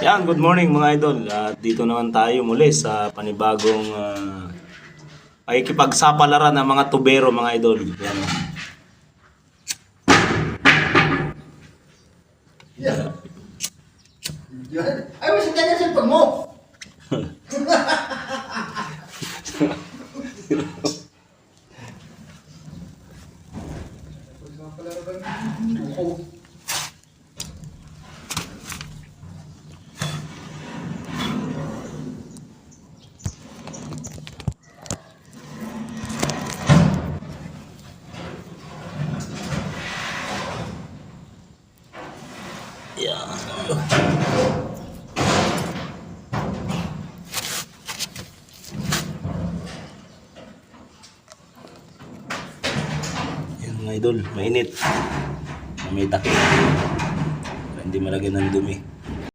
Yan, good morning mga idol. At dito naman tayo muli sa panibagong uh, ay kipagsapalaran ng mga tubero mga idol. Yan. Yeah. Ay, mas ganyan sa pag mo. Yan. Yan mga idol, mainit. May takip. Hindi malagyan ng dumi.